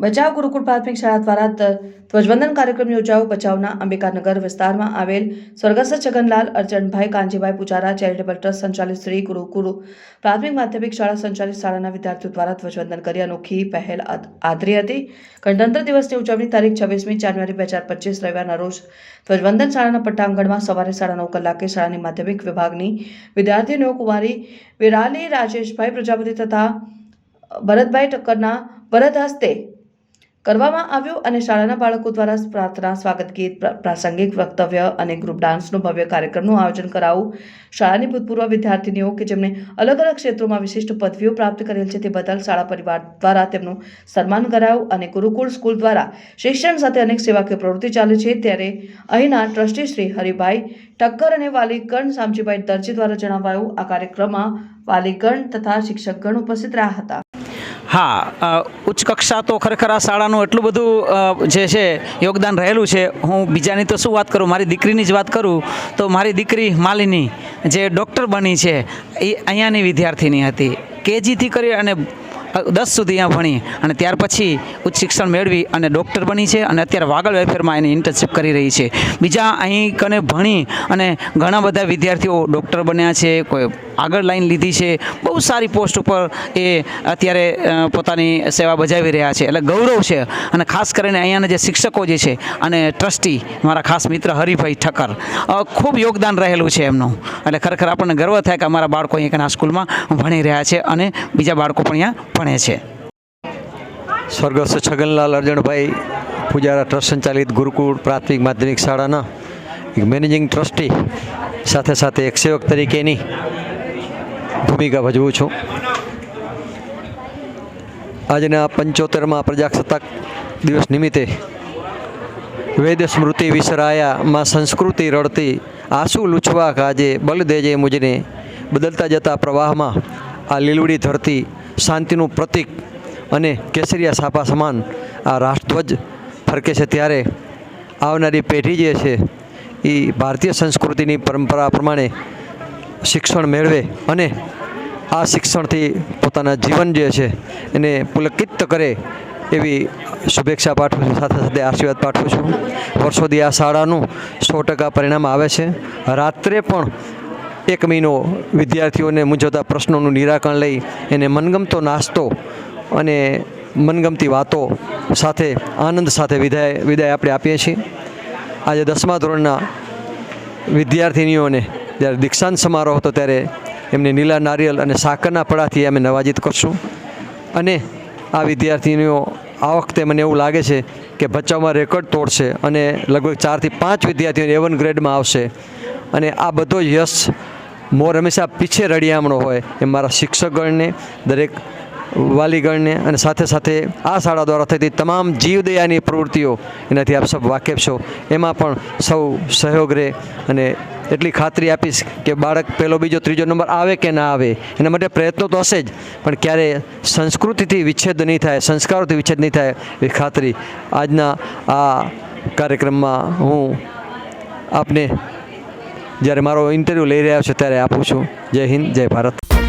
બચાવ ગુરુકુળ પ્રાથમિક શાળા દ્વારા ધ્વજવંદન કાર્યક્રમ યોજાયો. બચાવના અંબિકાનગર વિસ્તારમાં આવેલ સ્વર્ગસ્થ છગનલાલ, અર્જનભાઈ કાંજીભાઈ પુજારા, ચેરિટેબલ ટ્રસ્ટ સંચાલિત શ્રી ગુરુકુળ પ્રાથમિક માધ્યમિક શાળા સંચાલિત શાળાના વિદ્યાર્થીઓ દ્વારા ધ્વજવંદન કરી અનોખી પહેલ આદરી હતી. ગણતંત્ર દિવસની ઉજવણી તારીખ છવ્વીસમી જાન્યુઆરી બે હજાર પચીસ રવિવારના રોજ ધ્વજવંદન શાળાના પટ્ટાંગણમાં સવારે સાડા નવ કલાકે શાળાની માધ્યમિક વિભાગની વિદ્યાર્થીનીઓ કુમારી વિરાલી, રાજેશભાઈ પ્રજાપતિ તથા ભરતભાઈ ઠક્કરના ભરત હસ્તે કરવામાં આવ્યું અને શાળાના બાળકો દ્વારા પ્રાર્થના, સ્વાગત ગીત પ્રાસંગિક વક્તવ્ય અને ગ્રુપ ડાન્સનો ભવ્ય કાર્યક્રમનું આયોજન કરાવું. શાળાની ભૂતપૂર્વ વિદ્યાર્થીનીઓ કે જેમણે અલગ અલગ ક્ષેત્રોમાં વિશિષ્ટ પદવીઓ પ્રાપ્ત કરેલ છે તે બદલ શાળા પરિવાર દ્વારા તેમનું સન્માન કરાયું અને ગુરુકુળ સ્કૂલ દ્વારા શિક્ષણ સાથે અનેક સેવાકીય પ્રવૃત્તિ ચાલે છે. ત્યારે અહીંના ટ્રસ્ટી શ્રી હરિભાઈ ઠક્કર અને વાલીગણ શામજીભાઈ દરજી દ્વારા જણાવાયું, આ કાર્યક્રમમાં વાલીગણ તથા શિક્ષકગણ ઉપસ્થિત રહ્યા હતા. હા ઉચ્ચ કક્ષા તો ખરેખર આ શાળાનું એટલું બધું જે છે, યોગદાન રહેલું છે. હું બીજાની તો શું વાત કરું? મારી દીકરીની જ વાત કરું? તો મારી દીકરી માલિની જે ડૉક્ટર બની છે, એ અહીંયાની વિદ્યાર્થીની હતી. કેજીથી કરી અને દસ સુધી અહીંયા ભણી અને ત્યાર પછી ઉચ્ચ શિક્ષણ મેળવી અને ડૉક્ટર બની છે અને અત્યારે વાગડ વેફેરમાં એની ઇન્ટર્નશીપ કરી રહી છે. બીજા અહીં કને ભણી અને ઘણા બધા વિદ્યાર્થીઓ ડૉક્ટર બન્યા છે, કોઈ આગળ લાઈન લીધી છે. બહુ સારી પોસ્ટ ઉપર એ અત્યારે પોતાની સેવા બજાવી રહ્યા છે. એટલે ગૌરવ છે. અને ખાસ કરીને અહીંયાના જે શિક્ષકો જે છે અને ટ્રસ્ટી મારા ખાસ મિત્ર હરિભાઈ ઠક્કર ખૂબ યોગદાન રહેલું છે એમનું. એટલે ખરેખર આપણને ગર્વ થાય કે અમારા બાળકો અહીંયા સ્કૂલમાં ભણી રહ્યા છે અને બીજા બાળકો પણ અહીંયા ભણે છે. સ્વર્ગસ્થ છગનલાલ અર્જણભાઈ પૂજારા ટ્રસ્ટ સંચાલિત ગુરુકુળ પ્રાથમિક માધ્યમિક શાળાના એક મેનેજિંગ ટ્રસ્ટી, સાથે સાથે એક સેવક તરીકેની ભૂમિકા ભજવું છું. આજના પંચોતેરમાં પ્રજાસત્તાક દિવસ નિમિત્તે વેદ સ્મૃતિ વિસરાયા સંસ્કૃતિ રડતી, આંસુ લૂછવા કાજે બલ દેજે મુજને બદલતા જતા પ્રવાહમાં આ લીલુડી ધરતી શાંતિનું પ્રતીક અને કેસરિયા સાપા સમાન આ રાષ્ટ્રધ્વજ ફરકે છે ત્યારે આવનારી પેઢી જે છે એ ભારતીય સંસ્કૃતિની પરંપરા પ્રમાણે શિક્ષણ મેળવે અને આ શિક્ષણથી પોતાના જીવન જે છે એને પુલકિત કરે એવી શુભેચ્છા પાઠવું છું. સાથે સાથે આશીર્વાદ પાઠવું છું. વર્ષોથી આ શાળાનું સો ટકા પરિણામ આવે છે. રાત્રે પણ એક મહિનો વિદ્યાર્થીઓને મૂંઝવતા પ્રશ્નોનું નિરાકરણ લઈ એને મનગમતો નાસ્તો અને મનગમતી વાતો સાથે, આનંદ સાથે વિદાય વિદાય આપણે આપીએ છીએ. આજે દસમા ધોરણના વિદ્યાર્થિનીઓને જ્યારે દીક્ષાંત સમારોહ હતો ત્યારે એમને નીલા નારિયેલ અને સાકરના પડાથી અમે નવાજીત કરશું. અને આ વિદ્યાર્થીનીઓ આ વખતે મને એવું લાગે છે કે ભચાઉમાં રેકોર્ડ તોડશે અને લગભગ ચારથી પાંચ વિદ્યાર્થીઓ એવન ગ્રેડમાં આવશે. અને આ બધો યશ મોર હંમેશા પીછે રડિયામણો હોય એ મારા શિક્ષકગણને દરેક વાલીગણને અને સાથે સાથે આ શાળા દ્વારા થતી તમામ જીવદયાની પ્રવૃત્તિઓ એનાથી આપ સૌ વાકેફ છો એમાં પણ સૌ સહયોગ રહે અને એટલી ખાતરી આપીશ કે બાળક પહેલો બીજો ત્રીજો નંબર આવે કે ના આવે એના માટે પ્રયત્નો તો હશે જ, પણ ક્યારે સંસ્કૃતિથી વિચ્છેદ નહીં થાય, સંસ્કારોથી વિચ્છેદ નહીં થાય એ ખાતરી આજના આ કાર્યક્રમમાં હું આપને જ્યારે મારો ઇન્ટરવ્યૂ લઈ રહ્યા છું ત્યારે આપું છું. જય હિન્દ, જય ભારત.